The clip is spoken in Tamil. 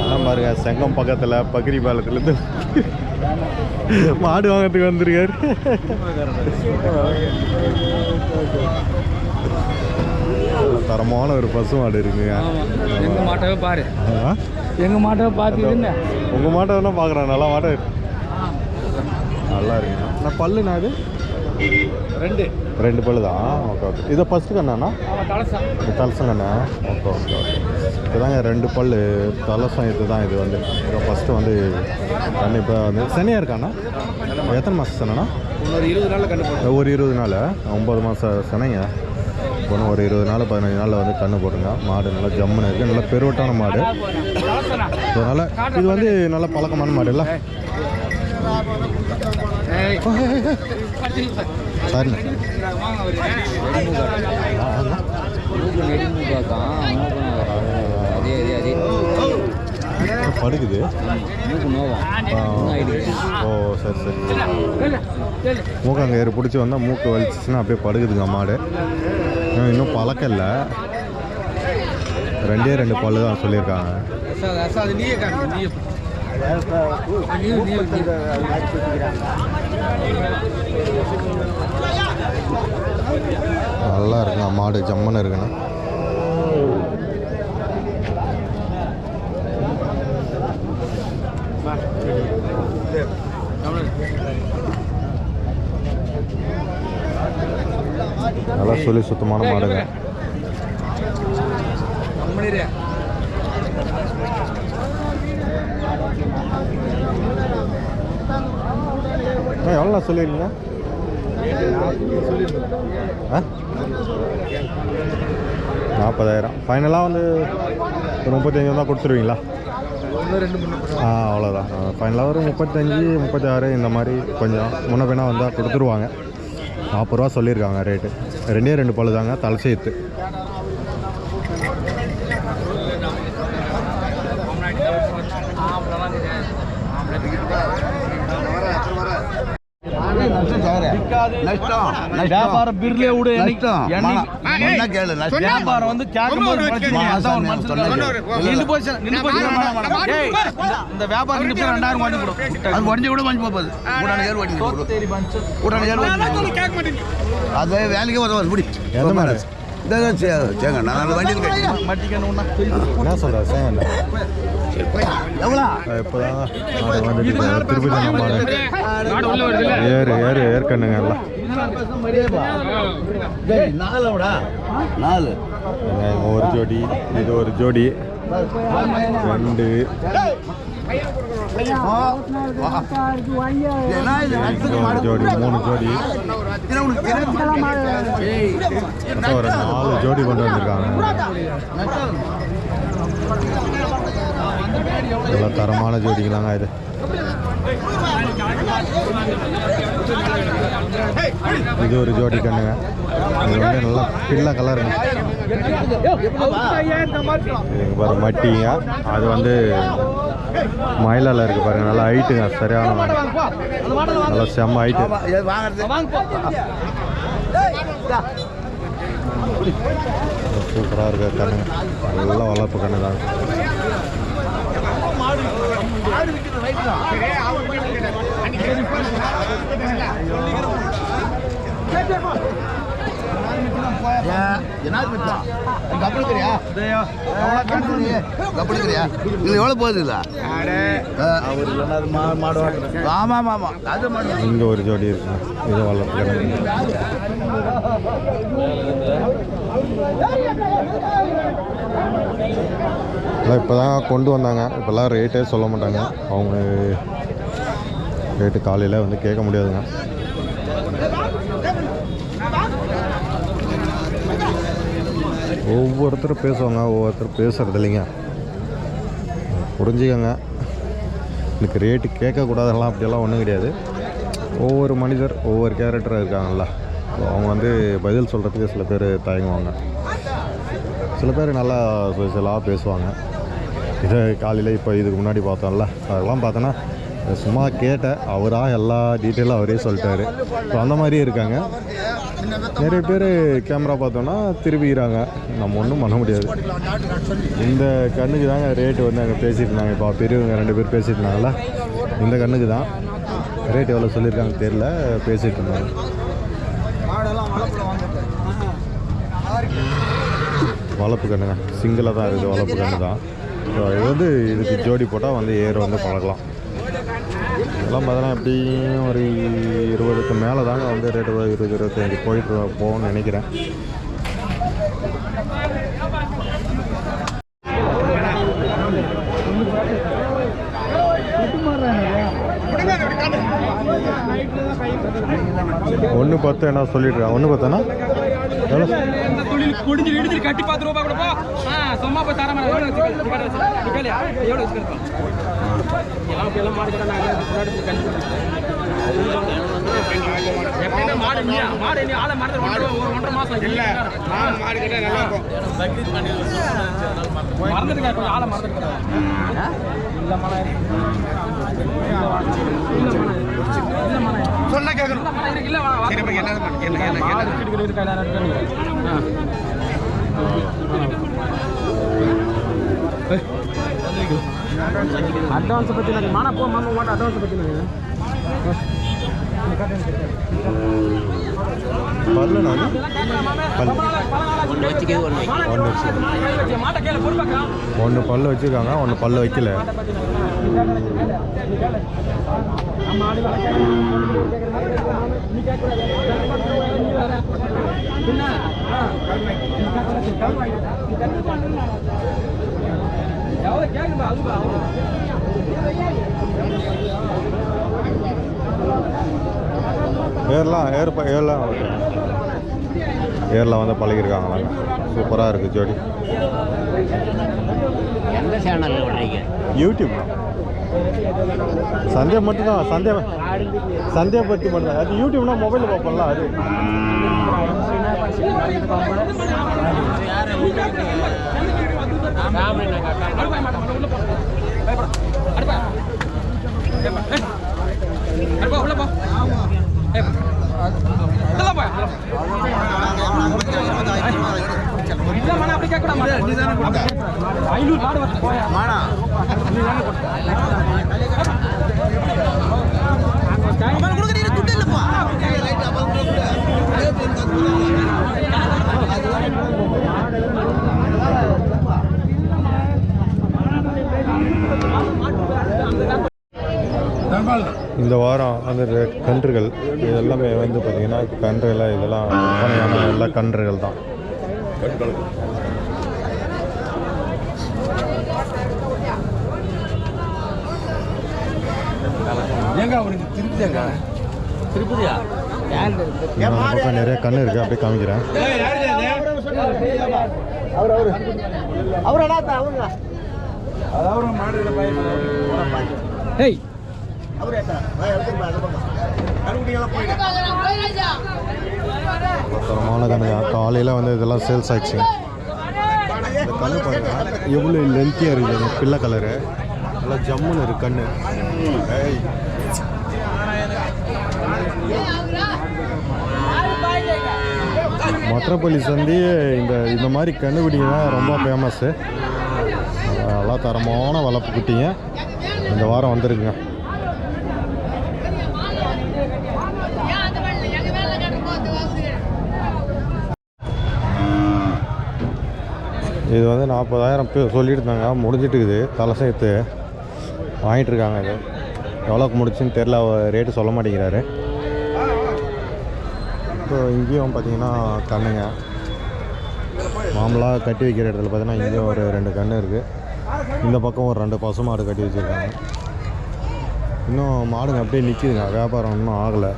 அதான் பாருங்க செங்கம் பக்கத்தில் பக்ரி பாலத்துலேருந்து மாடு வாங்கிறதுக்கு வந்திருக்காரு. தரமான ஒரு பசு மாடு இருக்குங்க. எங்க மாட்டவே பாரு. ஆ? எங்க மாட்டவே பார்த்துக்கிட்டு உங்க மாட்டை வேணா பார்க்குறேன்? நல்லா மாட்டை நல்லா இருக்குங்க நான் பல்லுண்ணா இது ரெண்டு. ரெண்டு பல்லு தான்? ஓகே ஓகே இதை ஃபஸ்ட்டு கண்ணாண்ணா? தலசம். கண்ணா? ஓகே ஓகே ஓகே இதுதாங்க ரெண்டு பல்லு. தலசம் இது தான் இது வந்து. இப்போ ஃபஸ்ட்டு வந்து கண்ணு இப்போ வந்து சனியாக இருக்காண்ணா? எத்தனை மாதம் சனைண்ணா? இன்னொரு இருபது போடும் ஒரு இருபது நாள்? ஒம்பது மாதம் சனைங்க. ஒன்று ஒரு இருபது நாள் பதினஞ்சு நாளில் வந்து கண்ணு போடுங்க. மாடு நல்லா ஜம்முன்னு இருக்குது நல்லா பெருவட்டான மாடு. அதனால் இது வந்து நல்ல பழக்கமான மாடு இல்லை? சரிண்ணா அதே அதே அதே படுக்குது மூக்கு ஓ சரி சரி மூக்கங்கயிறு பிடிச்சி வந்தால் மூக்கு வலிச்சிச்சுன்னா அப்படியே படுக்குதுங்க மாடு இன்னும் பழக்கம் இல்லை ரெண்டே ரெண்டு பல்லு தான் சொல்லியிருக்காங்க நல்லா இருக்குங்க மாடு ஜம்முன்னு இருக்குண்ணா. நல்லா சொல்லி சுத்தமான மாடுங்க. எவ்வளோ சொல்லியிருக்கீங்க ஆ? நாற்பதாயிரம் ஃபைனலாக வந்து ஒரு முப்பத்தஞ்சு தான் கொடுத்துருவீங்களா? ஆ அவ்வளோதான் ஃபைனலாக ஒரு முப்பத்தஞ்சு முப்பத்தாறு இந்த மாதிரி கொஞ்சம் முன்ன பின்னா வந்தால் கொடுத்துருவாங்க. நாற்பது ரூபா சொல்லியிருக்காங்க ரேட்டு ரெண்டே ரெண்டு பழுதாங்க தலை சேர்த்து. வியாபாரம் பிர்லே விடு கேளு. வியாபாரம் வந்து கேட்கும்போது பிரச்சனை அதான் ஒரு மனுஷன் தொண்ணூறு. நின்று போச்சு நின்று போச்சு. ஏய், இந்த- வியாபாரம் போச்சு ரெண்டாயிரம் வாங்கி கொடு. அது ஒடிஞ்சு கூட வாங்கி போகுது. கூட்டான ஏழு வாங்கி ஏழு கொடு. அது வேலைக்கே உதவாது முடி. எந்த மாதிரி? சேங்க நான் வண்டி என்ன எவ்வளோ இப்போ தான் மாடு வந்துட்டு திருப்பி தானே மாடு ஏறு ஏறு ஏற்கண்ணுங்க எல்லாம். ஒரு ஜோடி இது ஒரு ஜோடி. ரெண்டு. ஜோடி மூணு ஜோடி. ஒரு நாலு ஜோடி கொண்டு வந்திருக்காங்க. நல்லா தரமான ஜோடிங்களாங்க இது. இது ஒரு ஜோடி கண்ணுங்க. இது வந்து நல்லா பிள்ளை கலருங்க. இது பாரு மட்டிங்க. அது வந்து மயிலால இருக்கு பாருங்க. நல்லா ஹைட்டுங்க சரியான நல்லா செம்ம ஹைட்டு. சூப்பராக இருக்க கண்ணுங்க. நல்லா வளர்ப்பு கண்ணு தான் என்ன பெற்றோம் கப்பலுக்குறியா கப்பலுக்குறியா இது எவ்வளோ போகுது இல்லை ஆமாம் ஆமாம் ஆமாம் அது மாடு இங்கே ஒரு ஜோடி இருக்குங்க இது வளர்ப்பு கண்ணு இப்போ தான் கொண்டு வந்தாங்க. இப்போல்லாம் ரேட்டே சொல்ல மாட்டாங்க. அவங்க ரேட்டு காலையில் வந்து கேட்க முடியாதுங்க. ஒவ்வொருத்தரும் பேசுவாங்க. ஒவ்வொருத்தர் பேசுறது இல்லைங்க. புரிஞ்சுக்கோங்க. எனக்கு ரேட்டு கேட்கக்கூடாதெல்லாம் அப்படியெல்லாம் ஒன்றும் கிடையாது. ஒவ்வொரு மனிதர் ஒவ்வொரு கேரக்டராக இருக்காங்கல்ல. அவங்க வந்து பதில் சொல்கிறதுக்கு சில பேர் தயங்குவாங்க. சில பேர் நல்லா ஸ்பெஷலாக பேசுவாங்க. இதை காலையில் இப்போ இதுக்கு முன்னாடி பார்த்தோம்ல அதெல்லாம் பார்த்தோன்னா சும்மா கேட்டேன். அவராக எல்லா டீட்டெயிலும் அவரே சொல்லிட்டாரு. ஸோ அந்த மாதிரியே இருக்காங்க. நிறைய பேர் கேமரா பார்த்தோன்னா திரும்பிக்கிறாங்க. நம்ம ஒன்றும் பண்ண முடியாது. இந்த கண்ணுக்கு தாங்க ரேட்டு வந்து அங்கே பேசிட்டு இருந்தாங்க இப்போ பெரியவங்க ரெண்டு பேர் பேசிட்டு இருந்தாங்கல்ல இந்த கண்ணுக்கு தான். ரேட் எவ்வளோ சொல்லியிருக்காங்க தெரில பேசிகிட்டு இருந்தாங்க. வளர்ப்பு கண்ணுங்க சிங்கிளாக தான் இருக்குது வளர்ப்பு கண்ணு தான். ஸோ இது வந்து இதுக்கு ஜோடி போட்டால் வந்து ஏர் வந்து பழகலாம். இதெல்லாம் பார்த்தோன்னா எப்படியும் ஒரு இருபதுக்கு மேலே தாங்க வந்து ரேட்டு இருபது இருபத்தஞ்சி போயிட்டு போகணும்னு நினைக்கிறேன். ஒன்று பத்து என்ன சொல்லிடுறேன் ஒன்று பார்த்தோன்னா குடிஞ்சு இடிஞ்சு கட்டி பார்த்து ரூபா கூட போ ஆ, சும்மா போய் தர மாதிரி எவ்வளோ வச்சுக்கிறோம் எல்லாம் மாடு கடை எப்படின்னா மாடு நீ மாடு நீ ஆளை மறந்து ஒரு ஒன்றரை மாசம் இல்ல மாடு கிட்ட நல்லா இருக்கும் மறந்துட்டு ஆளை மறந்துட்டு இல்லை மன மன சொன்னா கேட்கணும் சரி இப்ப என்ன என்ன அட்வான்ஸ் பத்தி நான் மானா போ மாமா அட்வான்ஸ் பத்தி நான் பல்லு ஒன்று பல்லு வச்சுருக்காங்க ஒன்று பல்லு வைக்கல. ஏர்லாம் ஏர் ப- ஏர்லாம் ஏரில் வந்து பழகிருக்காங்களாங்க சூப்பராக இருக்குது ஜோடி. எந்த சேனலில் விடுறீங்க யூடியூப் சந்தியா மட்டும்தான் சந்தியா சந்தியா பற்றி மட்டும்தான். அது யூடியூப்னா மொபைலில் பார்ப்போம்ல அது. அடுப்பா உள்ள போ இந்த வாரம் அந்த கன்றுகள் இது எல்லாமே வந்து பார்த்திங்கன்னா கன்றுகள் இதெல்லாம் விற்பனையான எல்லா கன்றுகள் தான். ஏங்க அவருக்கு திருப்தியாங்க திருப்பதியா? பக்கம் நிறைய கன்று இருக்குது அப்படியே காமிக்கிறேன். அவர் அவரு. அவரடா அவருங்க அதாவது மாடு ஏய். அவரே கருகுடியெல்லாம் போயிடு. தரமான கன்று காலையில் வந்து இதெல்லாம் சேல்ஸ் ஆயிடுச்சுங்க இந்த கன்று பாருங்க. எவ்வளோ லென்த்தியாக இருக்குது. பிள்ளை கலரு நல்லா ஜம்முன்னு இருக்கு கண்ணு. மற்றப்பள்ளி சந்தி இந்த இந்த மாதிரி கண்ணுக்குட்டிங்க ரொம்ப ஃபேமஸ்ஸு நல்லா தரமான வளர்ப்பு குட்டிங்க. இந்த வாரம் வந்திருக்குங்க. இது வந்து நாற்பதாயிரம் பேர் சொல்லியிருந்தாங்க. இருந்தாங்க இருக்குது தலை சேர்த்து வாங்கிட்டுருக்காங்க இது. எவ்வளோக்கு முடிச்சுன்னு தெரில ரேட்டு சொல்ல மாட்டேங்கிறாரு. இப்போ இங்கேயும் பார்த்தீங்கன்னா கண்ணுங்க. மாமலாக கட்டி வைக்கிற இடத்துல பார்த்தீங்கன்னா இங்கேயும் ஒரு ரெண்டு கன்று இருக்குது இந்த பக்கம் ஒரு ரெண்டு பசு மாடு கட்டி வச்சுருக்காங்க. இன்னும் மாடுங்க அப்படியே நிற்கிதுங்க வியாபாரம் இன்னும் ஆகலை.